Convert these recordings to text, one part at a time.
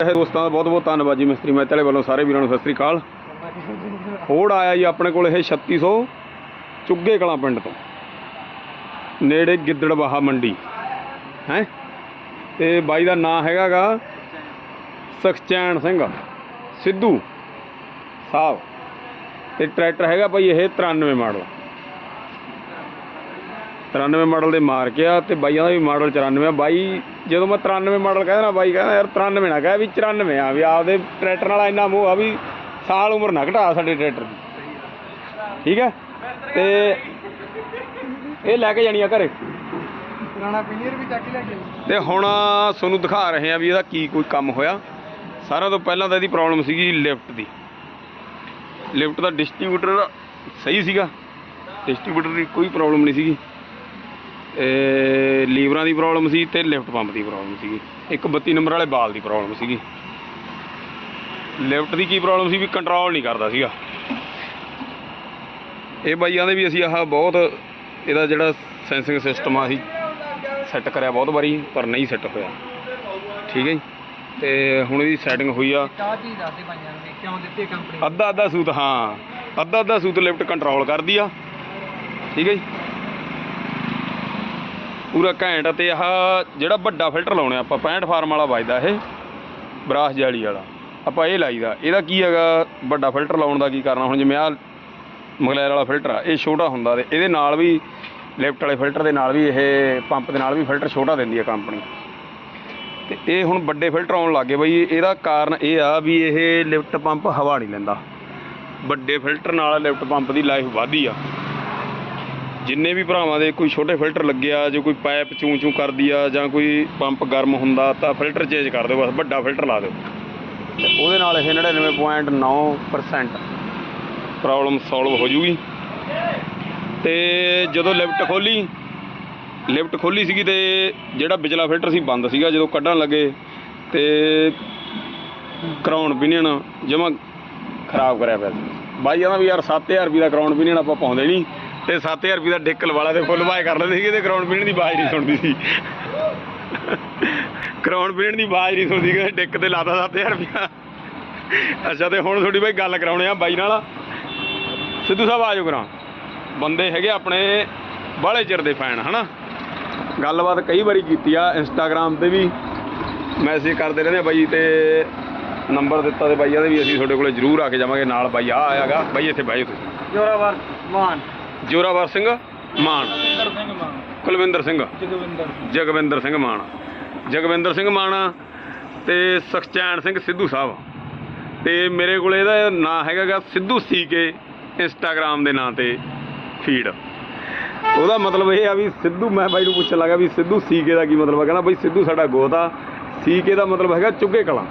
ਇਹ ਦੋਸਤਾਂ ਦਾ ਬਹੁਤ ਬਹੁਤ ਧੰਨਵਾਦ ਜੀ ਮਿਸਤਰੀ ਮਹਿਤੇ ਵਾਲੇ ਵੱਲੋਂ ਸਾਰੇ ਵੀਰਾਂ ਨੂੰ ਸਤਿ ਸ੍ਰੀ ਅਕਾਲ। ਹੋੜ ਆਇਆ ਜੀ ਆਪਣੇ ਕੋਲ ਇਹ 3600 ਚੁੱਗੇ ਕਲਾਂ ਪਿੰਡ ਤੋਂ। ਨੇੜੇ ਗਿੱਦੜਵਾਹਾ ਮੰਡੀ, ਹੈ? ਤੇ ਬਾਈ ਦਾ ਨਾਂ ਹੈਗਾਗਾ ਸਖਚੈਨ ਸਿੰਘ, ਸਿੱਧੂ ਸਾਹਿਬ। ਤੇ ਟਰੈਕਟਰ ਹੈਗਾ ਭਾਈ ਇਹ 93 ਮਾਡਲ। 93 ਮਾਡਲ ਦੇ ਮਾਰ ਕੇ ਆ ਤੇ ਬਾਈਆਂ ਦਾ ਵੀ ਮਾਡਲ 94 ਆ। ਬਾਈ ਜਦੋਂ ਮੈਂ 93 ਮਾਡਲ ਕਹਿੰਦਾ ਨਾ ਬਾਈ ਕਹਿੰਦਾ ਯਾਰ 93 ਨਾ ਕਹਿ ਵੀ 94 ਆ ਵੀ ਆਪਦੇ ਟਰੈਕਟਰ ਨਾਲ ਇੰਨਾ ਮੋਹ ਆ ਵੀ ਸਾਲ ਉਮਰ ਨਾ ਘਟਾ ਸਾਡੇ ਟਰੈਕਟਰ ਦੀ। ਠੀਕ ਹੈ? ਤੇ ਇਹ ਲੈ ਕੇ ਜਾਣੀ ਆ ਘਰੇ। ਪੁਰਾਣਾ ਪੀਨੀਅਰ ਵੀ ਚੱਕ ਲੈ ਕੇ ਤੇ ਹੁਣ ਤੁਹਾਨੂੰ ਦਿਖਾ ਰਹੇ ਆ ਵੀ ਇਹਦਾ ਕੀ ਕੋਈ ਕੰਮ ਹੋਇਆ। ਸਾਰਿਆਂ ਤੋਂ ਪਹਿਲਾਂ ਤਾਂ ਇਹਦੀ ਪ੍ਰੋਬਲਮ ਸੀਗੀ ਲਿਫਟ ਦੀ। ਲਿਫਟ ਦਾ ਡਿਸਟ੍ਰੀਬਿਊਟਰ ਸਹੀ ਸੀਗਾ। ਡਿਸਟ੍ਰੀਬਿਊਟਰ ਦੀ ਕੋਈ ਪ੍ਰੋਬਲਮ ਨਹੀਂ ਸੀਗੀ। ਲੀਵਰਾਂ ਦੀ ਪ੍ਰੋਬਲਮ ਸੀ ਤੇ ਲਿਫਟ ਪੰਪ ਦੀ ਪ੍ਰੋਬਲਮ ਸੀਗੀ। ਇੱਕ 32 ਨੰਬਰ ਵਾਲੇ ਬਾਲ ਦੀ ਪ੍ਰੋਬਲਮ ਸੀਗੀ। ਲਿਫਟ ਦੀ ਕੀ ਪ੍ਰੋਬਲਮ ਸੀ ਵੀ ਕੰਟਰੋਲ ਨਹੀਂ ਕਰਦਾ ਸੀਗਾ। ਇਹ ਬਾਈਆਂ ਦੇ ਵੀ ਅਸੀਂ ਆਹ ਬਹੁਤ ਇਹਦਾ ਜਿਹੜਾ ਸੈਂਸਿੰਗ ਸਿਸਟਮ ਆ ਅਸੀਂ ਸੈੱਟ ਕਰਿਆ ਬਹੁਤ ਵਾਰੀ ਪਰ ਨਹੀਂ ਸੈੱਟ ਹੋਇਆ। ਠੀਕ ਹੈ ਜੀ? ਤੇ ਹੁਣ ਇਹਦੀ ਸੈਟਿੰਗ ਹੋਈ ਆ। ਅੱਧਾ ਅੱਧਾ ਸੂਤ ਹਾਂ। ਅੱਧਾ ਅੱਧਾ ਸੂਤ ਲਿਫਟ ਕੰਟਰੋਲ ਕਰਦੀ ਆ। ਠੀਕ ਹੈ ਜੀ? ਪੂਰਾ ਘੈਂਟ ਤੇ ਆਹ ਜਿਹੜਾ ਵੱਡਾ ਫਿਲਟਰ ਲਾਉਣੇ ਆਪਾਂ 65 ਫਾਰਮ ਵਾਲਾ ਵੱਜਦਾ ਇਹ, ਬਰਾਸ ਜਾਲੀ ਵਾਲਾ। ਆਪਾਂ ਇਹ ਲਾਈਦਾ। ਇਹਦਾ ਕੀ ਹੈਗਾ? ਵੱਡਾ ਫਿਲਟਰ ਲਾਉਣ ਦਾ ਕੀ ਕਰਨਾ ਹੁਣ ਜਿਵੇਂ ਆ ਮਗਲੈਰ ਵਾਲਾ ਫਿਲਟਰ ਆ, ਇਹ ਛੋਟਾ ਹੁੰਦਾ ਤੇ ਇਹਦੇ ਨਾਲ ਵੀ, ਲਿਫਟ ਵਾਲੇ ਫਿਲਟਰ ਦੇ ਨਾਲ ਵੀ ਇਹ ਪੰਪ ਦੇ ਨਾਲ ਵੀ ਫਿਲਟਰ ਛੋਟਾ ਦਿੰਦੀ ਹੈ ਕੰਪਨੀ। ਤੇ ਇਹ ਹੁਣ ਵੱਡੇ ਫਿਲਟਰ ਆਉਣ ਲੱਗੇ ਬਈ, ਇਹਦਾ ਕਾਰਨ ਇਹ ਆ ਵੀ ਇਹ ਲਿਫਟ ਪੰਪ ਹਵਾ ਨਹੀਂ ਲੈਂਦਾ। ਵੱਡੇ ਫਿਲਟਰ ਨਾਲ ਲਿਫਟ ਪੰਪ ਦੀ ਲਾਈਫ ਵਧਦੀ ਆ। ਜਿੰਨੇ ਵੀ ਭਰਾਵਾਂ ਦੇ ਕੋਈ ਛੋਟੇ ਫਿਲਟਰ ਲੱਗਿਆ ਜੋ ਕੋਈ ਪਾਈਪ ਚੂੰ ਚੂੰ ਕਰਦੀ ਆ ਜਾਂ ਕੋਈ ਪੰਪ ਗਰਮ ਹੁੰਦਾ ਤਾਂ ਫਿਲਟਰ ਚੇਂਜ ਕਰ ਦਿਓ ਬਸ ਵੱਡਾ ਫਿਲਟਰ ਲਾ ਦਿਓ। ਤੇ ਉਹਦੇ ਨਾਲ ਇਹ 99.9% ਪ੍ਰੋਬਲਮ ਸੋਲਵ ਹੋ ਜੂਗੀ। ਤੇ ਜਦੋਂ ਲਿਫਟ ਖੋਲੀ ਲਿਫਟ ਖੋਲੀ ਸੀਗੀ ਤੇ ਜਿਹੜਾ ਵਿਚਲਾ ਫਿਲਟਰ ਸੀ ਬੰਦ ਸੀਗਾ ਜਦੋਂ ਕੱਢਣ ਲੱਗੇ ਤੇ ਕਰਾਉਣ ਪਿਨੀਅਨ ਜਮਾ ਖਰਾਬ ਕਰਿਆ ਪਿਆ ਸੀ। ਬਾਈ ਕਹਿੰਦਾ ਵੀ ਯਾਰ 7000 ਰੁਪਏ ਦਾ ਕਰਾਉਣ ਪਿਨੀਅਨ ਆਪਾਂ ਪਾਉਂਦੇ ਨਹੀਂ ਤੇ 7000 ਰੁਪਏ ਦਾ ਡਿੱਕਲ ਵਾਲਾ ਤੇ ਫੁੱਲ ਬਾਏ ਕਰ ਲੈਂਦੇ ਸੀਗੇ ਤੇ ਕਰਾਉਣ ਪਿਨੀਅਨ ਦੀ ਆਵਾਜ਼ ਨਹੀਂ ਸੁਣਦੀ ਸੀ। ਕਰਾਉਣ ਪਿਨੀਅਨ ਦੀ ਆਵਾਜ਼ ਨਹੀਂ ਸੁਣਦੀ ਕਿ ਡਿੱਕ ਤੇ ਲਾਤਾ 7000 ਰੁਪਏ ਅੱਛਾ, ਤੇ ਹੁਣ ਤੁਹਾਡੀ ਬਾਈ ਗੱਲ ਕਰਾਉਣੇ ਆ ਬਾਈ ਨਾਲ। ਸਿੱਧੂ ਸਾਹਿਬ ਆਜੋ ਕਰਾਂ ਬੰਦੇ ਹੈਗੇ ਆਪਣੇ ਬਾਹਲੇ ਚਿਰ ਦੇ ਫੈਨ, ਹਨਾ? ਗੱਲਬਾਤ ਕਈ ਵਾਰੀ ਕੀਤੀ ਆ ਇੰਸਟਾਗ੍ਰam ਤੇ ਵੀ ਮੈਸੇਜ ਕਰਦੇ ਰਹਿੰਦੇ ਬਾਈ ਤੇ ਨੰਬਰ ਦਿੱਤਾ ਤੇ ਬਾਈਆਂ ਦੇ ਵੀ ਅਸੀਂ ਤੁਹਾਡੇ ਕੋਲੇ ਜ਼ਰੂਰ ਆ ਕੇ ਜਾਵਾਂਗੇ, ਨਾਲ ਬਾਈ ਆ ਆਇਆਗਾ। ਬਾਈ ਇੱਥੇ ਬਾਈ ਤੁਸੀਂ। ਜੋਰਾਵਰ ਮਾਨ ਜੋਰਾਵਰ ਸਿੰਘ ਮਾਨ। ਸੁੰਦਰ ਸਿੰਘ ਮਾਨ। ਕੁਲਵਿੰਦਰ ਸਿੰਘ। ਜਗਵਿੰਦਰ ਜਗਵਿੰਦਰ ਸਿੰਘ ਮਾਨ। ਜਗਵਿੰਦਰ ਸਿੰਘ ਮਾਨ ਤੇ ਸਖਚੈਨ ਸਿੰਘ ਸਿੱਧੂ ਸਾਹਿਬ। ਤੇ ਮੇਰੇ ਕੋਲ ਇਹਦਾ ਨਾਂ ਹੈਗਾਗਾ ਸਿੱਧੂ ਸੀਕੇ ਇੰਸਟਾਗ੍ਰam ਦੇ ਨਾਂ ਤੇ ਫੀਡ ਉਹਦਾ ਮਤਲਬ ਇਹ ਆ ਵੀ ਸਿੱਧੂ ਮੈਂ ਬਾਈ ਨੂੰ ਪੁੱਛਣ ਲੱਗਾ ਵੀ ਸਿੱਧੂ ਸੀਕੇ ਦਾ ਕੀ ਮਤਲਬ ਹੈ ਕਹਿੰਦਾ ਬਾਈ ਸਿੱਧੂ ਸਾਡਾ ਗੋਤ ਆ। ਸੀਕੇ ਦਾ ਮਤਲਬ ਹੈਗਾ ਚੁੱਗੇ ਕਲਾਂ।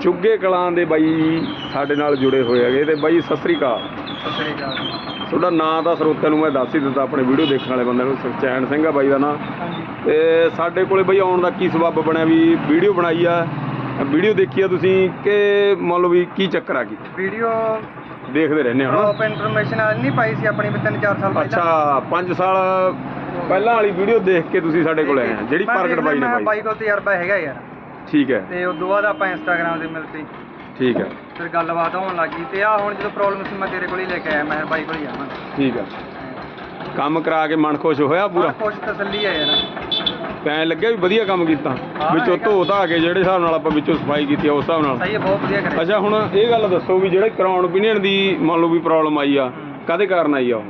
ਚੁੱਗੇ ਕਲਾਂ ਦੇ ਬਾਈ ਸਾਡੇ ਨਾਲ ਜੁੜੇ ਹੋਏ ਹੈਗੇ ਤੇ ਬਾਈ ਸਤਿ ਸ੍ਰੀ ਅਕਾਲ। ਤੁਹਾਡਾ ਨਾਂ ਤਾਂ ਸਰੋਤਿਆਂ ਨੂੰ ਮੈਂ ਦੱਸ ਹੀ ਦਿੱਤਾ ਆਪਣੇ ਵੀਡੀਓ ਦੇਖਣ ਵਾਲੇ ਬੰਦੇ ਨੂੰ ਸੁਖਚੈਨ ਸਿੰਘ ਆ ਬਾਈ ਦਾ ਨਾਂ। ਤੇ ਸਾਡੇ ਕੋਲੇ ਬਈ ਆਉਣ ਦਾ ਕੀ ਸਬੱਬ ਬਣਿਆ ਵੀ ਵੀਡੀਓ ਬਣਾਈ ਆ ਵੀਡੀਓ ਦੇਖੀ ਆ ਤੁਸੀਂ ਕਿ ਮੰਨ ਲਓ ਵੀ ਕੀ ਚੱਕਰ ਆ ਕੀ? ਵੀਡੀਓ ਦੇਖਦੇ ਰਹਿੰਦੇ ਹੋ ਟੌਪ ਇਨਫੋਰਮੇਸ਼ਨ ਅੱਜ ਨਹੀਂ ਪਾਈ ਸੀ ਆਪਣੀ ਵੀ ਤਿੰਨ ਚਾਰ ਸਾਲ ਹਨਾ ਅੱਛਾ 5 ਸਾਲ ਪਹਿਲਾਂ ਵਾਲੀ ਵੀਡੀਓ ਦੇਖ ਕੇ ਤੁਸੀਂ ਸਾਡੇ ਕੋਲੇ ਆਏ ਆ ਜਿਹੜੀ ਮੈਂ ਪ੍ਰਗਟ ਬਾਈ ਨੇ ਮੈਂ ਪਾਈ ਬਾਈ ਕੋਲ ਤਜਰਬਾ ਹੈਗਾ ਯਾਰ। ਠੀਕ ਹੈ। ਤੇ ਉਸ ਤੋਂ ਬਾਅਦ ਆਪਾਂ ਇੰਸਟਾਗ੍ਰਾਮ ਤੇ ਮਿਲ ਪਏ ਠੀਕ ਹੈ ਫਿਰ ਗੱਲਬਾਤ ਹੋਣ ਲੱਗੀ ਤੇ ਆ ਹੁਣ ਜਦੋਂ ਪ੍ਰੋਬਲਮ ਸੀ ਮੈਂ ਤੇਰੇ ਕੋਲ ਹੀ ਲੈ ਕੇ ਆਇਆ ਮੈਂ ਬਾਈ ਕੋਲ ਹੀ ਆਵਾਂ ਠੀਕ ਹੈ ਕੰਮ ਕਰਾ ਕੇ ਮਨ ਖੁਸ਼ ਹੋਇਆ ਪੂਰਾ? ਕੁਛ ਤਸੱਲੀ ਹੈ ਯਾਰ। ਪੈਣ ਲੱਗਿਆ ਵੀ ਵਧੀਆ ਕੰਮ ਕੀਤਾ? ਹਾਂ, ਵਿੱਚੋਂ ਹੈਗਾ। ਧੋ ਧਾ ਕੇ ਜਿਹੜੇ ਹਿਸਾਬ ਨਾਲ ਆਪਾਂ ਵਿੱਚੋਂ ਸਫ਼ਾਈ ਕੀਤੀ ਆ ਉਸ ਹਿਸਾਬ ਨਾਲ। ਸਹੀ ਹੈ ਬਹੁਤ ਵਧੀਆ ਕਰਿਆ। ਅੱਛਾ ਹੁਣ ਇਹ ਗੱਲ ਦੱਸੋ ਵੀ ਜਿਹੜੇ ਕਰਾਉਣ ਪੀਣਨ ਦੀ ਮੰਨ ਲਓ ਵੀ ਪ੍ਰੋਬਲਮ ਆਈ ਆ ਹੂੰ। ਕਾਦੇ ਕਾਰਨ ਆਈ ਆ ਉਹ?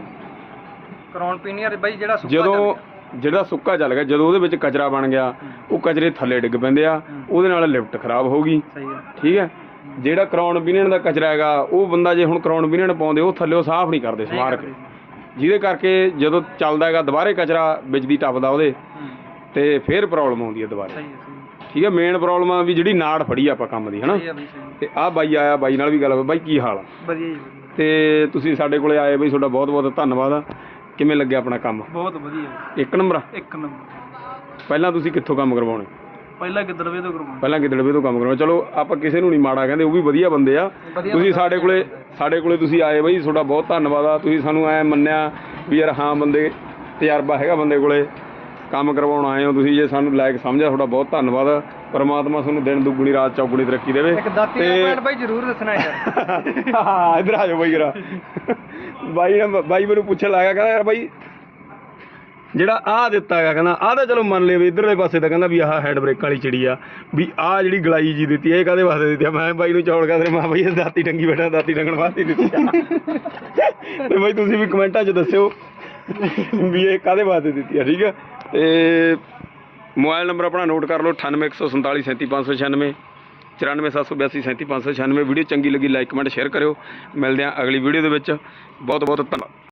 ਕਰਾਉਣ ਪੀਨੀਅਰ ਬਾਈ ਜਿਹੜਾ ਸੁੱਕਾ ਜਦੋਂ ਜਿਹੜਾ ਸੁੱਕਾ ਚੱਲ ਗਿਆ ਜਦੋਂ ਉਹਦੇ ਵਿੱਚ ਕਚਰਾ ਬਣ ਗਿਆ ਉਹ ਕਚਰੇ ਥੱਲੇ ਡਿੱਗ ਪੈਂਦੇ ਆ। ਉਹਦੇ ਨਾਲ ਲਿਫਟ ਖਰਾਬ ਹੋ ਗਈ। ਸਹੀ ਹੈ ਠੀਕ ਹੈ ਜਿਹੜਾ ਕਰਾਉਣ ਪੀਣਨ ਦਾ ਕਚਰਾ ਹੈਗਾ ਉਹ ਬੰਦਾ ਜੇ ਹੁਣ ਕਰਾਉਣ ਪੀਣਨ ਪਾਉਂਦੇ ਉਹ ਥੱਲੇ ਸਾਫ਼ ਨਹੀਂ ਕਰਦੇ ਨਹੀਂ ਸਮਾਰ ਕਰਦੇ। ਕੇ ਜਿਹਦੇ ਕਰਕੇ ਜਦੋਂ ਚੱਲਦਾ ਹੈਗਾ ਦੁਬਾਰੇ ਕਚਰਾ ਵਿੱਚ ਦੀ ਟੱਪਦਾ ਉਹਦੇ ਤੇ ਫਿਰ ਪ੍ਰੋਬਲਮ ਆਉਂਦੀ ਹੈ ਦੁਬਾਰੇ। ਠੀਕ ਹੈ ਮੇਨ ਪ੍ਰੋਬਲਮ ਆ ਵੀ ਜਿਹੜੀ ਨਾੜ ਫੜੀ ਆ ਆਪਾਂ ਕੰਮ ਦੀ ਹਨਾ। ਤੇ ਆਹ ਬਾਈ ਆਇਆ ਬਾਈ ਨਾਲ ਵੀ ਗੱਲ ਹੋਈ ਬਾਈ ਕੀ ਹਾਲ ਆ ਵਧੀਆ ਜੀ। ਤੇ ਤੁਸੀਂ ਸਾਡੇ ਕੋਲੇ ਆਏ ਬਈ ਤੁਹਾਡਾ ਬਹੁਤ ਬਹੁਤ ਧੰਨਵਾਦ ਆ ਕਿਵੇਂ ਲੱਗਿਆ ਆਪਣਾ ਕੰਮ ਬਹੁਤ ਵਧੀਆ ਇੱਕ ਨੰਬਰ ਆ? ਇੱਕ ਨੰਬਰ ਪਹਿਲਾਂ ਤੁਸੀਂ ਕਿੱਥੋਂ ਕੰਮ ਕਰਵਾਉਣੇ ਪਹਿਲਾਂ ਗਿੱਦੜਵੇ ਤੋਂ ਕਰਵਾਉਣਾ? ਪਹਿਲਾਂ ਗਿੱਦੜਵੇ ਤੋਂ ਕੰਮ ਕਰਵਾਉਣਾ। ਚਲੋ ਆਪਾਂ ਕਿਸੇ ਨੂੰ ਨਹੀਂ ਮਾੜਾ ਕਹਿੰਦੇ ਉਹ ਵੀ ਵਧੀਆ ਬੰਦੇ ਆ। ਤੁਸੀਂ। ਸਾਡੇ ਕੋਲੇ ਸਾਡੇ ਕੋਲੇ ਤੁਸੀਂ ਆਏ ਬਈ ਤੁਹਾਡਾ ਬਹੁਤ ਧੰਨਵਾਦ ਆ। ਤੁਸੀਂ ਸਾਨੂੰ ਐ ਮੰਨਿਆ ਵੀ ਯਾਰ ਹਾਂ ਬੰਦੇ ਤਜਰਬਾ ਹੈਗਾ ਬੰਦੇ ਕੋਲੇ। ਕੰਮ ਕਰਵਾਉਣ ਆਏ ਹੋ ਤੁਸੀਂ ਜੇ ਸਾਨੂੰ ਲਾਇਕ ਸਮਝਿਆ ਤੁਹਾਡਾ ਬਹੁਤ ਧੰਨਵਾਦ ਪਰਮਾਤਮਾ ਤੁਹਾਨੂੰ ਦਿਨ ਦੁੱਗਣੀ ਰਾਤ ਚੌਗੁਣੀ ਤਰੱਕੀ ਦੇਵੇ। ਇੱਕ ਦਾਤੀ ਦਾ ਪੁਆਇੰਟ ਬਾਈ ਜ਼ਰੂਰ ਦੱਸਣਾ ਯਾਰ। ਹਾਂ ਇਧਰ ਆ ਜਾਓ ਬਾਈ ਜਰਾ। ਬਾਈ ਨੇ ਬਾਈ ਮੈਨੂੰ ਪੁੱਛਣ ਲੱਗਾ ਕਹਿੰਦਾ ਯਾਰ ਬਾਈ ਜਿਹੜਾ ਆਹ ਦਿੱਤਾ ਹੈਗਾ ਕਹਿੰਦਾ, ਆਹ ਤਾਂ ਚਲੋ ਮੰਨ ਲਿਆ ਵੀ ਇਧਰਲੇ ਪਾਸੇ ਤਾਂ ਕਹਿੰਦਾ ਵੀ ਆਹ ਹੈਡ ਬ੍ਰੇਕ ਵਾਲੀ ਚਿੜੀ ਆ, ਵੀ ਆਹ ਜਿਹੜੀ ਗਲਾਈ ਜੀ ਦਿੱਤੀ ਇਹ ਕਾਦੇ ਵਾਸਤੇ ਦਿੱਤੀ ਆ? ਮੈਂ ਬਾਈ ਨੂੰ ਚੌੜ ਕਰਦੇ ਮਾਂ ਬਾਈ ਇਹ ਦਾਤੀ ਟੰਗੀ ਬੈਠਾ, ਦਾਤੀ ਟੰਗਣ ਵਾਸਤੇ ਦਿੱਤੀ ਆ। ਤੇ ਬਾਈ ਤੁਸੀਂ ਵੀ ਕਮੈਂਟਾਂ 'ਚ ਦੱਸਿਓ ਵੀ ਇਹ ਕਾਦੇ ਵਾਸਤੇ ਦਿੱਤੀ ਆ, ਠੀਕ ਆ? ਤੇ ਮੋਬਾਈਲ ਨੰਬਰ ਆਪਣਾ ਨੋਟ ਕਰ ਲਓ 9814437596 94782 ਵੀਡੀਓ ਚੰਗੀ ਲੱਗੀ, ਲਾਈਕ ਕਮੈਂਟ, ਸ਼ੇਅਰ ਕਰਿਓ। ਮਿਲਦੇ ਹਾਂ ਅਗਲੀ ਵੀਡੀਓ ਦੇ ਵਿੱਚ। ਬਹੁਤ ਬਹੁਤ ਧੰਨਵਾਦ।